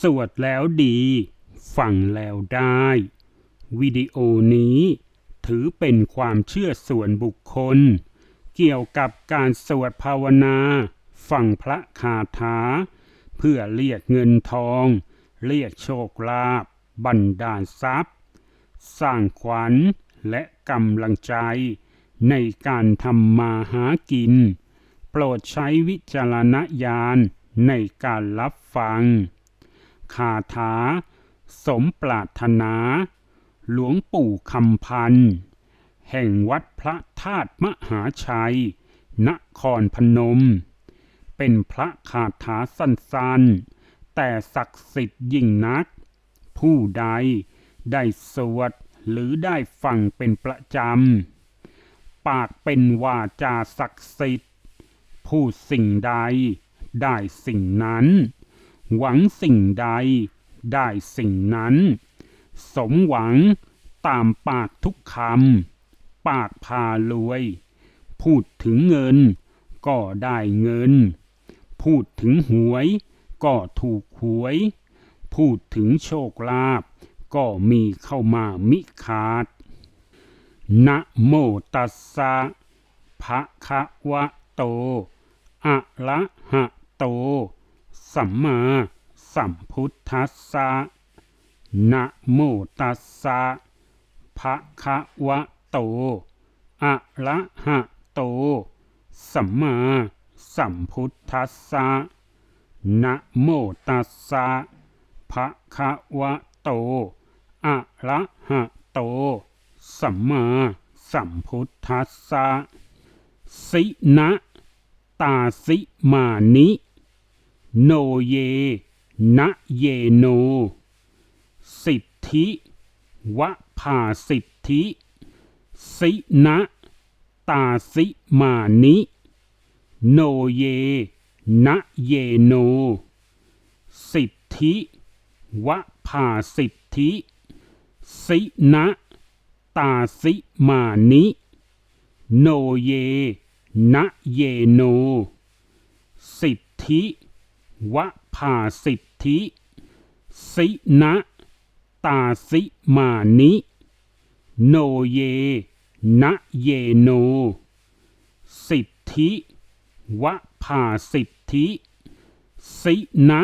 สวดแล้วดี ฟังแล้วได้ วิดีโอนี้ถือเป็นความเชื่อส่วนบุคคล เกี่ยวกับการสวดภาวนา ฟังพระคาถา เพื่อเรียกเงินทอง เรียกโชคลาภบันดาลทรัพย์ สร้างขวัญและกำลังใจ ในการทำมาหากิน โปรดใช้วิจารณญาณในการรับฟัง คาถา สมปรารถนา หลวงปู่คำพันธ์แห่งวัดพระธาตุมหาชัย นครพนม เป็นพระคาถาสั้นๆ แต่ศักดิ์สิทธิ์ยิ่งนัก ผู้ใดได้สวดหรือได้ฟังเป็นประจำ ปากเป็นวาจาศักดิ์สิทธิ์ ผู้สิ่งใดได้สิ่งนั้น หวังสิ่งใดได้สิ่งนั้น สมหวังตามปากทุกคำปากพารวย พูดถึงเงินก็ได้เงิน พูดถึงหวยก็ถูกหวย พูดถึงโชคลาภก็มีเข้ามามิขาด นะโมตัสสะภะคะวะโต อะระหะโต สัมมาสัมพุทธัสสะนะโมตัสสะภะคะวะโต อะระหะโต สัมมาสัมพุทธัสสะนะโมตัสสะภะคะวะโต อะระหะโต สัมมาสัมพุทธัสสะสินะตาสิมานิ โนเย นะเยโน สิทธิวะภาสิทธิ สินะตาสิมานิ โนเย นะเยโน สิทธิวะภาสิทธิ สินะตาสิมานิ โนเย นะเยโน สิทธิ วะภาสิทธิ สินะตาสิมานิ โนเย นะเยโน สิทธิวะภาสิทธิ สินะ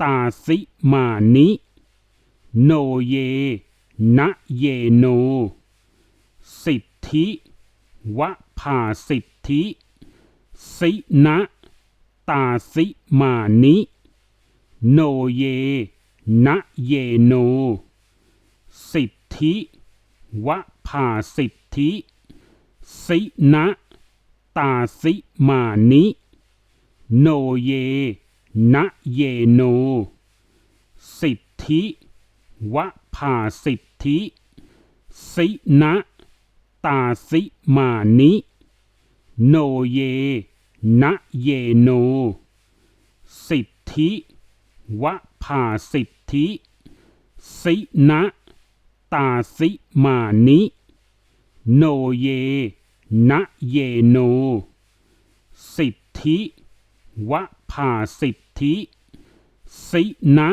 ตาสิมานิ โนเย นะเยโน สิทธิวะภาสิทธิ สินะ ตาสิมานิ โนเย นะเยโน สิทธิวะภาสิทธิ สินะตาสิมานิ โนเย นะเยโน สิทธิวะภาสิทธิ สินะตาสิมานิ โนเย นะเยโน สิทธิวะภาสิทธิ สินะตาสิมานิ โนเย นะเยโน สิทธิวะภาสิทธิ สินะ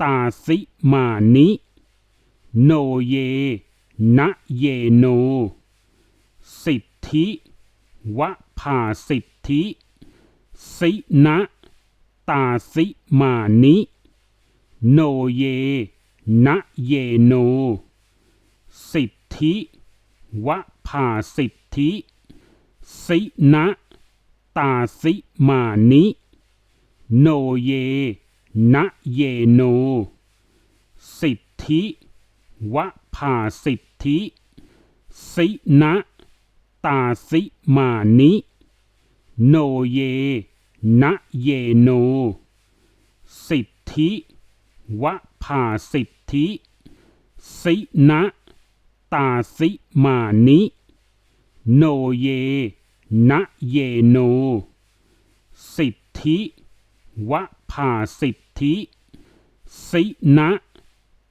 ตาสิมานิ โนเย นะเยโน สิทธิวะ ภาสิทธิ สินะตาสิมานิ โนเย นะเยโน สิทธิวะภาสิทธิ สินะตาสิมานิ โนเย นะเยโน สิทธิวะภาสิทธิ สินะ ตาสิมานิ โนเย นะเยโน สิทธิวะภาสิทธิ สินะตาสิมานิ โนเย นะเยโน สิทธิวะภาสิทธิ สินะ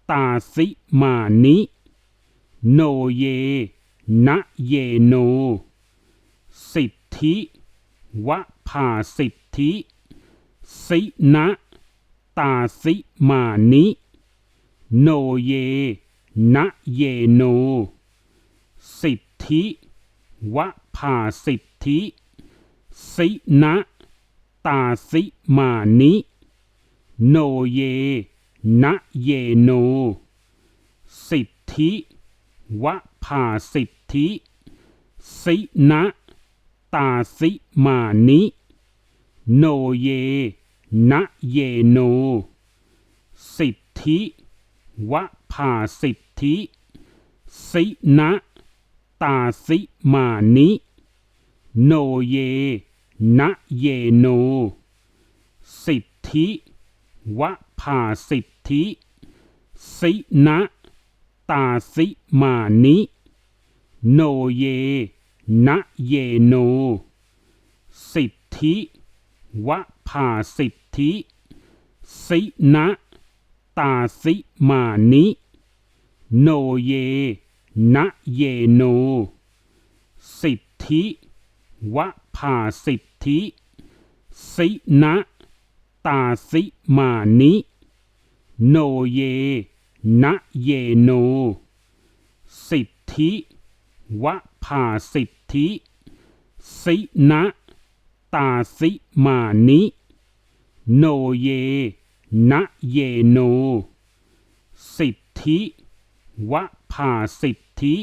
ตาสิมานิ โนเย นะเยโน สิทธิวะภาสิทธิ สินะตาสิมานิ โนเยนะเยโน สิทธิวะภาสิทธิ สินะตาสิมานิ โนเยนะเยโน สิทธิวะภาสิท ธิสินะตาสิมานิ โนเยนะเยโน สิทธิวะภาสิทธิ สินะตาสิมานิ โนเยนะเยโน สิทธิวะภาสิทธิ สินะตาสิมานิ โนเย นะเยโน สิทธิวะภาสิทธิ สินะตาสิมานิ โนเย นะเยโน สิทธิวะภาสิทธิ สินะตาสิมานิ โนเย นะเยโน สิทธิ วะภาสิทธิ สินะตาสิมานิ โนเย นะเยโน สิทธิวะภาสิทธิ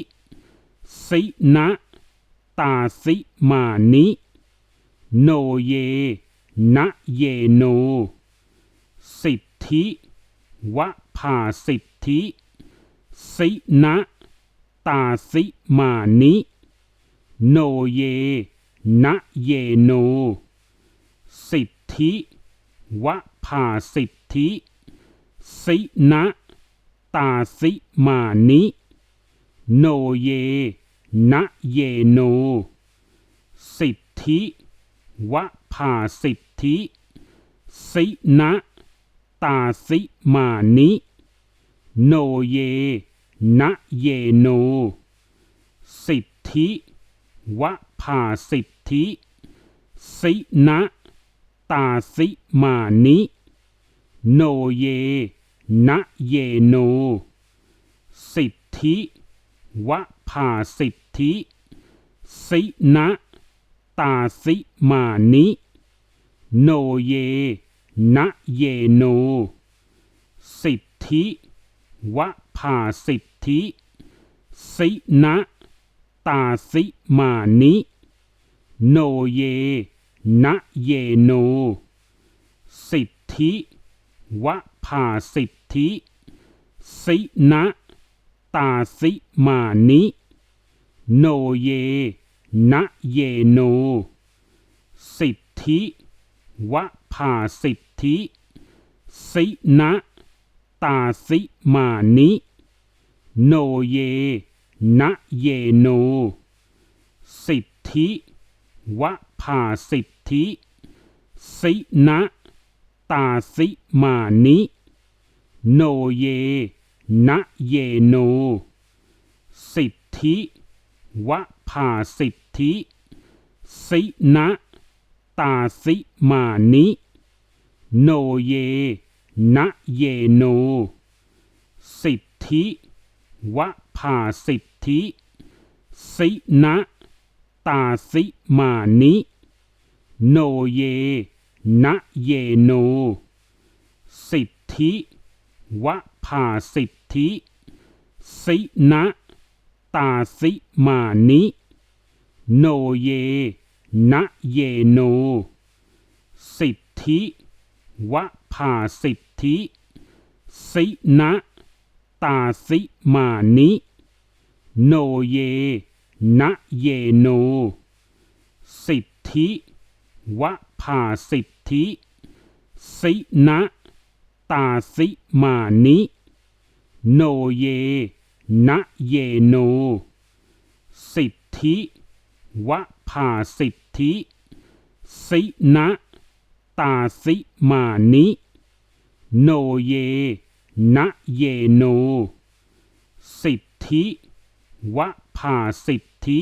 สินะตาสิมานิ โนเย นะเยโน สิทธิวะภาสิทธิ สินะ ตาสิมานิ โนเย นะเยโน สิทธิวะภาสิทธิ สินะตาสิมานิ โนเย นะเยโน สิทธิวะภาสิทธิ สินะตาสิมานิ โนเย นะเยโน สิทธิวะภาสิทธิ สินะตาสิมานิ โนเยนะเยโน สิทธิวะภาสิทธิ สินะตาสิมานิ โนเยนะเยโน สิทธิวะภาสิท ธิ สินะตาสิมานิ โนเย นะเยโน สิทธิวะภาสิทธิ สินะตาสิมานิ โนเย นะเยโน สิทธิวะภาสิทธิ สินะตาสิมานิ โนเย นะเยโน สิทธิวะภาสิทธิ สินะตาสิมานิ โนเย นะเยโน สิทธิวะภาสิทธิ สินะตาสิมานิ โนเย นะเยโน สิทธิ วะภาสิทธิ สินะตาสิมานิ โนเย นะเยโน สิทธิวะภาสิทธิ สินะตาสิมานิ โนเย นะเยโน สิทธิวะภาสิทธิ สินะ ตาสิมานิ โนเย นะเยโน สิทธิวะภาสิทธิ สินะตาสิมานิ โนเย นะเยโน สิทธิวะภาสิทธิ สินะตาสิมานิ โนเย นะเยโน สิทธิวะภาสิทธิ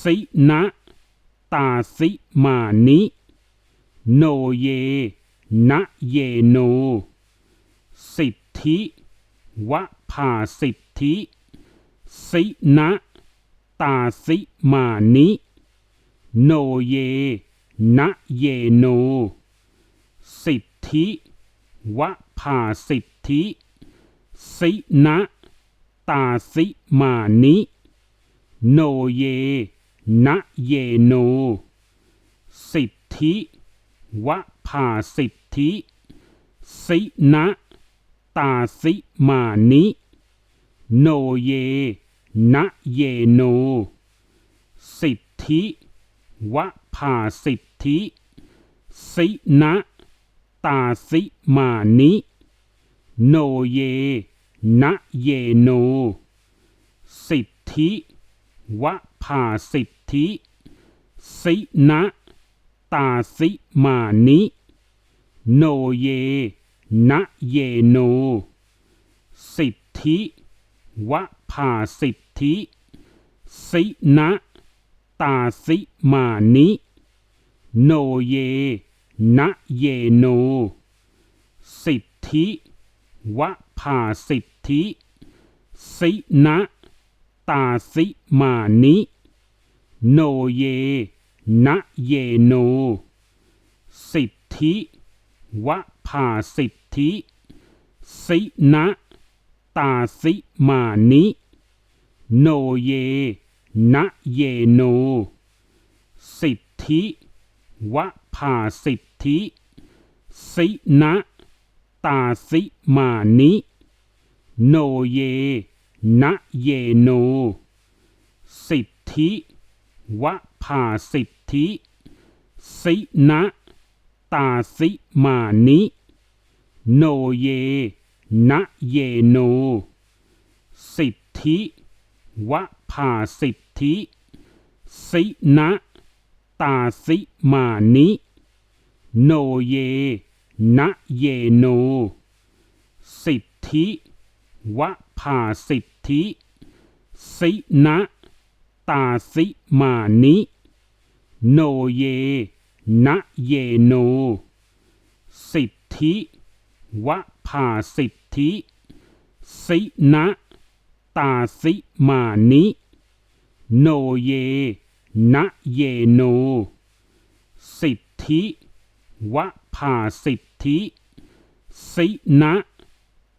สินะตาสิมานิ โนเยณเยโน สิทธิวะภาสิทธิ สินะตาสิมานิ โนเยณเยโน สิทธิวะ ภาสิทธิ สินะตาสิมานิ โนเยณเยโน สิทธิวะภาสิทธิ สินะตาสิมานิ โนเยณเยโน สิทธิวะภาสิทธิ สินะ ตาสิมานิ โนเยณเยโน สิทธิวะภาสิทธิ สินะตาสิมานิ โนเยณเยโน สิทธิวะภาสิทธิ สินะตาสิมานิ โนเย ณเยโน สิทธิวะภาสิทธิ สินะตาสิมานิ โนเยณเยโน สิทธิวะภาสิทธิ สินะตาสิมานิ โนเยณเยโน สิทธิวะภาสิท ธิสินะตาสิมานิ โนเยณเยโน สิทธิวะภาสิทธิ สินะตาสิมานิ โนเยณเยโน สิทธิวะภาสิทธิ สินะตาสิมานิ โนเยณเยโน สิทธิวะภาสิทธิ สินะตาสิมานิ โนเยณเยโน สิทธิวะภาสิทธิ สินะตาสิมานิ โนเยณเยโน สิทธิ วะภาสิทธิ สินะ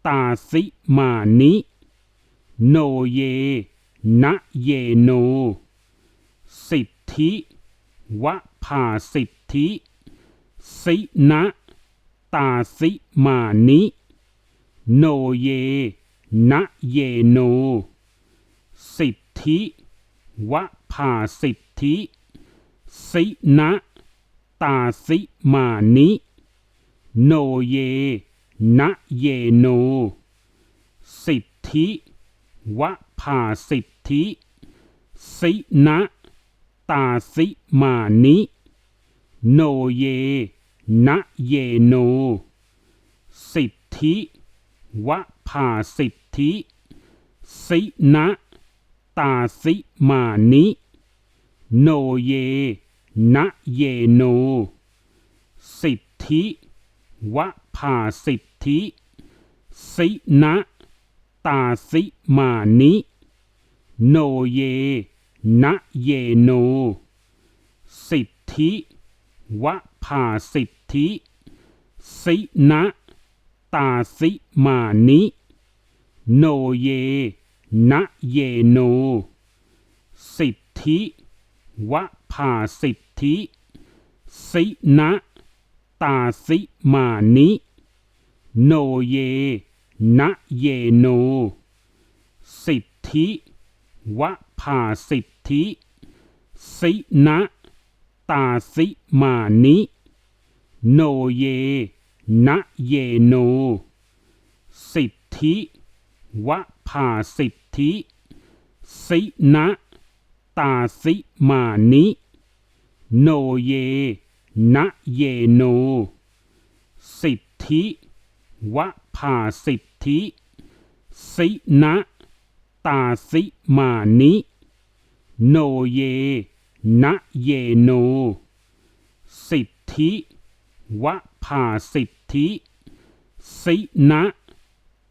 ตาสิมานิ โนเยณเยโน สิทธิวะภาสิทธิ สินะตาสิมานิ โนเยณเยโน สิทธิวะภาสิทธิ สินะ ตาสิมานิ โนเยณเยโน สิทธิวะภาสิทธิ สินะตาสิมานิ โนเยณเยโน สิทธิวะภาสิทธิ สินะตาสิมานิ โนเย ณเยโน สิทธิวะภาสิทธิ สินะตาสิมานิ โนเยณเยโน สิทธิวะภาสิทธิ สินะตาสิมานิ โนเยณเยโน สิทธิวะภาสิท ธิสินะตาสิมานิ โนเยณเยโน สิทธิวะภาสิทธิ สินะตาสิมานิ โนเยณเยโน สิทธิวะภาสิทธิ สินะตาสิมานิ โนเยณเยโน สิทธิวะภาสิทธิสินะตาสิมานิโนเยณเยโนสิทธิววะภาสิทธิ สินะ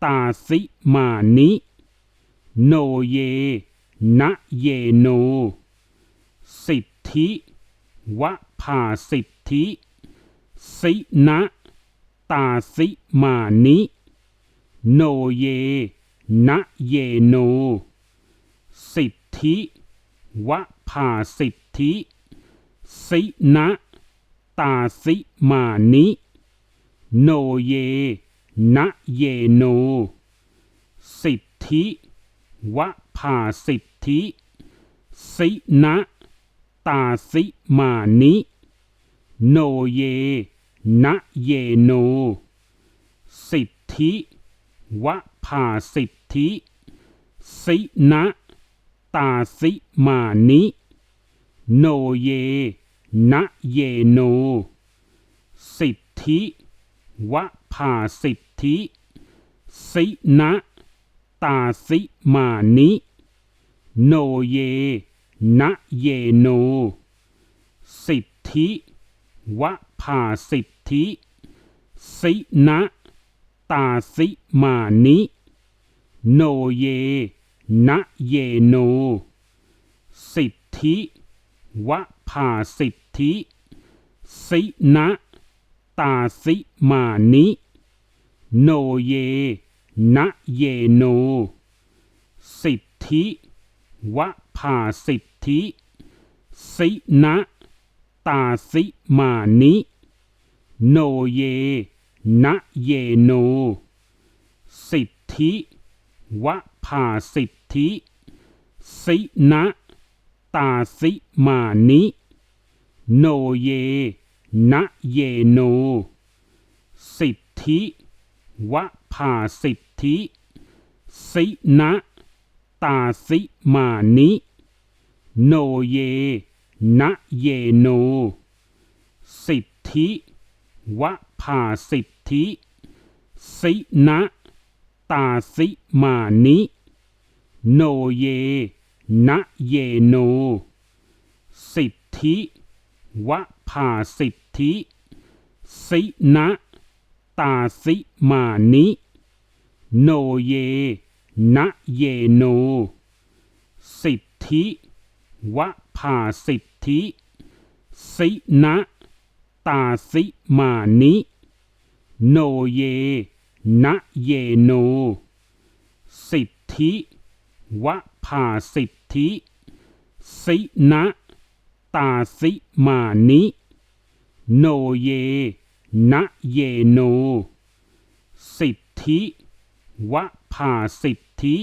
ตาสิมานิ โนเย นะเยโน สิทธิ วะภาสิทธิ สินะตาสิมานิ โนเย นะเยโน สิทธิวะภาสิทธิ สินะตาสิมานิ โนเย นะเยโน สิทธิวะภาสิทธิ สินะ ตาสิมานิ โนเย นะเยโน สิทธิวะภาสิทธิ สินะตาสิมานิ โนเย นะเยโน สิทธิวะภาสิทธิ สินะตาสิมานิ โนเย นะเยโน สิทธิวะภาสิทธิ สินะตาสิมานิ โนเยนะเยโน สิทธิวะภาสิทธิ สินะตาสิมานิ โนเยนะเยโน สิทธิวะ ภาสิทธิ สินะตาสิมานิ โนเย นะเยโน สิทธิวะภาสิทธิ สินะตาสิมานิ โนเย นะเยโน สิทธิวะภาสิทธิ สินะตาสิมานิ โนเย นะเยโน สิทธิวะภาสิทธิ สินะตาสิมานิ โนเย นะเยโน สิทธิวะภาสิทธิ สินะตาสิมานิ โนเย นะเยโน สิทธิ วะภาสิทธิ สินะตาสิมานิ โนเย นะเยโน สิทธิวะภาสิทธิ สินะตาสิมานิ โนเย นะเยโน สิทธิวะภาสิทธิ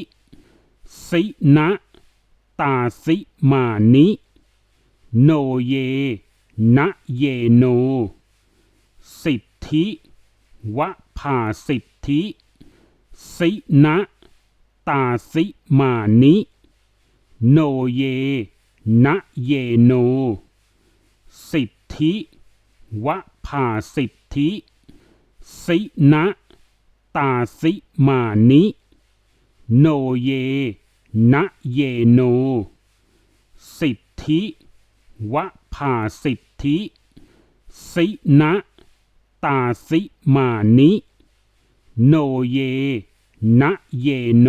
สินะ ตาสิมานิ โนเย นะเยโน สิทธิวะภาสิทธิ สินะตาสิมานิ โนเย นะเยโน สิทธิวะภาสิทธิ สินะตาสิมานิ โนเย นะเยโน สิทธิวะภาสิทธิ สินะตาสิมานิ โนเย นะเยโน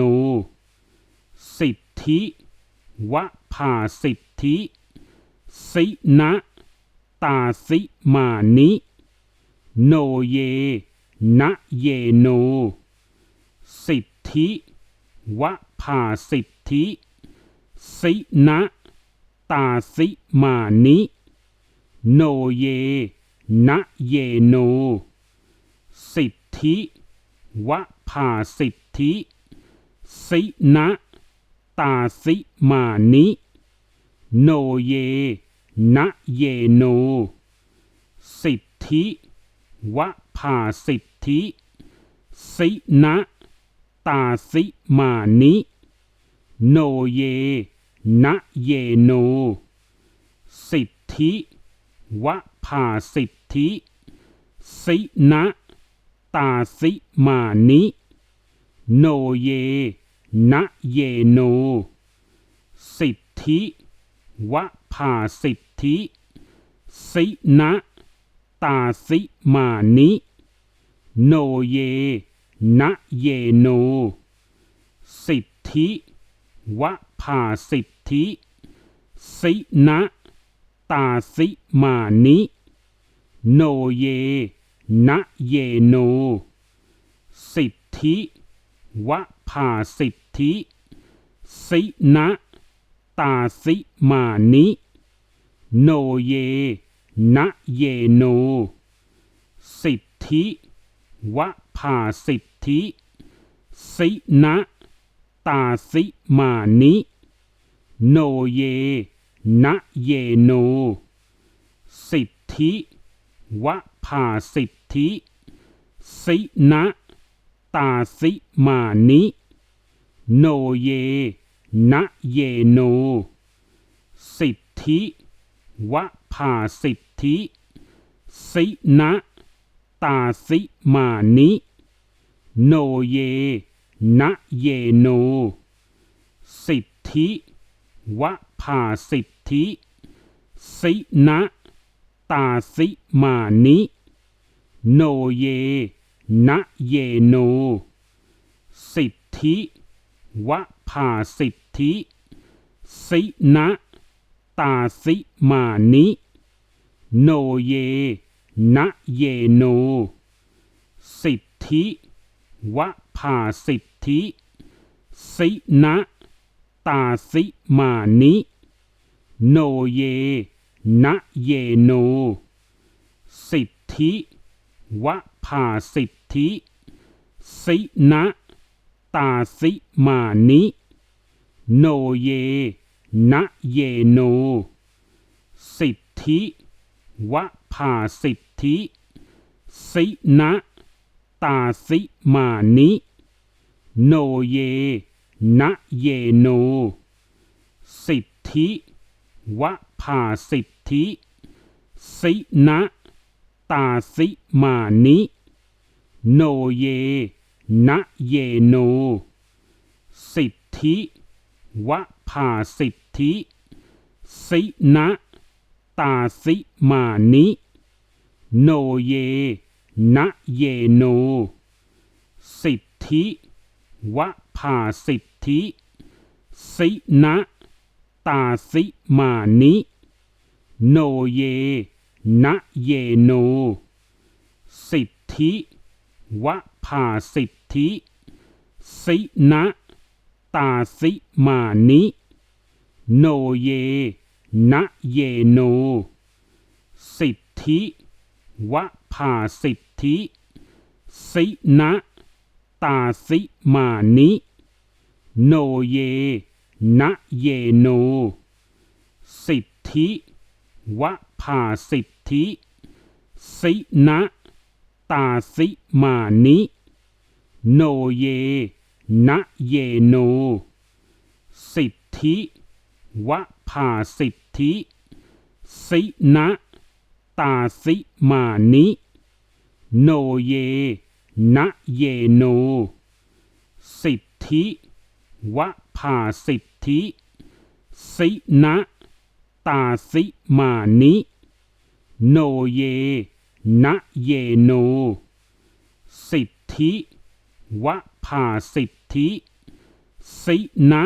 สิทธิวะภาสิทธิ สินะตาสิมานิ โนเย นะเยโน สิทธิวะภาสิท ธิ สินะตาสิมานิ โนเย นะเยโน สิทธิวะภาสิทธิ สินะตาสิมานิ โนเย นะเยโน สิทธิวะภาสิทธิ สินะตาสิมานิ โนเย นะเยโน สิทธิวะภาสิทธิ สินะตาสิมานิ โนเย นะเยโน สิทธิวะภาสิทธิ สินะตาสิมานิ โนเย นะเยโน สิทธิ วะภาสิทธิ สินะตาสิมานิ โนเย นะเยโน สิทธิวะภาสิทธิ สินะตาสิมานิ โนเย นะเยโน สิทธิวะภาสิทธิ สินะ ตาสิมานิ โนเย นะเยโน สิทธิวะภาสิทธิ สินะตาสิมานิ โนเย นะเยโน สิทธิวะภาสิทธิ สินะตาสิมานิ โนเย นะเยโน สิทธิวะภาสิทธิ สินะตาสิมานิ โนเยนะเยโน สิทธิวะภาสิทธิ สินะตาสิมานิ โนเยนะเยโน สิทธิวะ ภาสิทธิ สินะตาสิมานิ โนเย นะเยโน สิทธิวะภาสิทธิ สินะตาสิมานิ โนเย นะเยโน สิทธิวะภาสิทธิ สินะตาสิมานิ โนเย นะเยโน สิทธิวะภาสิทธิ สินะตาสิมานิ โนเย นะเยโน สิทธิวะภาสิทธิ สินะตาสิมานิ โนเย นะเยโน สิทธิ วะภาสิทธิ สินะตาสิมานิ โนเย นะเยโน สิทธิวะภาสิทธิ สินะตาสิมานิ โนเย นะเยโน สิทธิวะภาสิทธิ สินะ ตาสิมานิ โนเย นะเยโน สิทธิวะภาสิทธิ สินะตาสิมานิ โนเย นะเยโน สิทธิวะภาสิทธิ สินะตาสิมานิ โนเย นะเยโน สิทธิวะภาสิทธิ สินะตาสิมานิ โนเยนะเยโน สิทธิวะภาสิทธิ สินะ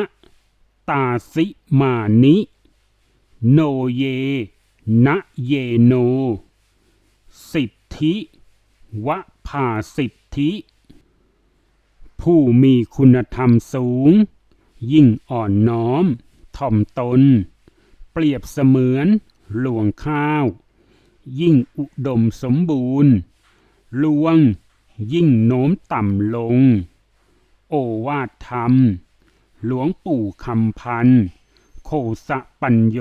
ตาสิมานิ โนเยนะเยโน สิทธิวะ ภาสิทธิ ผู้มีคุณธรรมสูง ยิ่งอ่อนน้อม ถ่อมตน เปรียบเสมือน หลวงข้าว ยิ่งอุดมสมบูรณ์ลวง ยิ่งโน้มต่ำลง โอวาทธรรม หลวงปู่คำพัน โคสะปัญโย